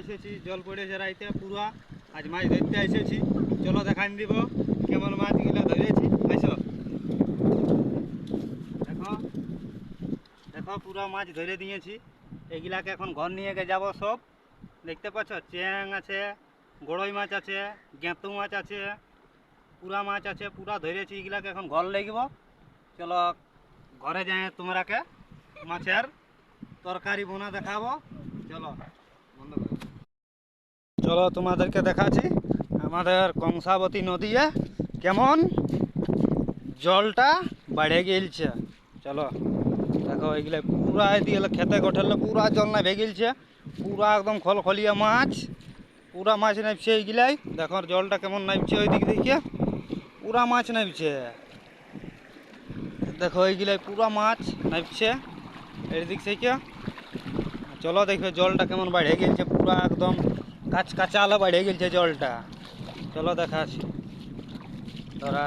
এসেছি, জল পড়েছে রাইতে পুরা। আজ মাছ ধরতে এসেছি। চলো দেখান দিব কেমন মাছগুলো ধরেছি। আইসো। দেখো দেখো, পুরা মাছ ধরে দিয়েছি এগুলাকে এখন ঘর নিয়ে গে যাব সব। দেখতে পাচ্ছ? চ্যাং আছে গড়ই মাছ আছে, গেঁতু মাছ আছে, পুরা মাছ আছে, পুরা ধরেছি এগুলাকে এখন ঘর লাগব। চলো ঘরে যায় তোমরাকে। মাছের তরকারি বোনা দেখাবো। চলো। চলো তোমাদেরকে দেখাচ্ছি আমাদের কংসাবতী নদীয়ে কেমন জলটা বেড়ে গেলছে। চলো, দেখো এগুলো পুরা এদিকে খেতে গঠলে পুরা জল না ভেগিলছে পুরা একদম খলখলিয়া মাছ, পুরা মাছ নামছে এইগুলাই দেখো জলটা কেমন নামছে ওই দিক দেখিয়ে পুরা মাছ নামছে। দেখো এইগুলাই পুরা মাছ নামছে দিক থেকে। চলো দেখবে জলটা কেমন বেড়ে গেছে পুরা একদম কাছ আলো বেড়ে গেছে জলটা। চলো দেখাচ্ছি তোরা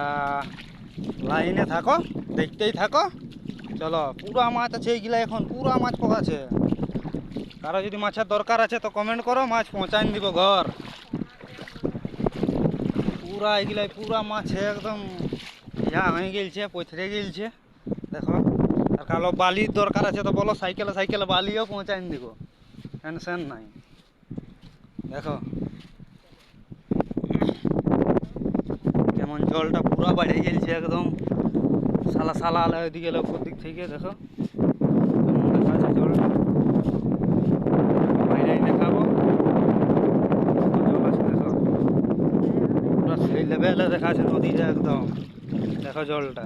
লাইনে থাকো, দেখতেই থাকো। চলো, পুরা মাছ আছে এইগুলা এখন, পুরা মাছ পকাছে। কারও যদি মাছের দরকার আছে তো কমেন্ট করো, মাছ পৌঁছাই দিব ঘর। পুরা এগুলাই পুরা মাছ একদম ইয়া হয়ে গেলছে পথরে গেলছে। দেখো। কালো বালির দরকার আছে তো বলো, সাইকেলে সাইকেলে বালিও পৌঁছাই দিব টেনশন নাই। দেখো। কেমন জলটা পুরো বেড়ে গেলছে একদম। সালা সালা আলা ওইদিকে উপর দিক থেকে, দেখো। জলটা। দেখাবো। আছে, দেখো। সেই লেভেলে দেখাচ্ছে নদীটা একদম। দেখো জলটা।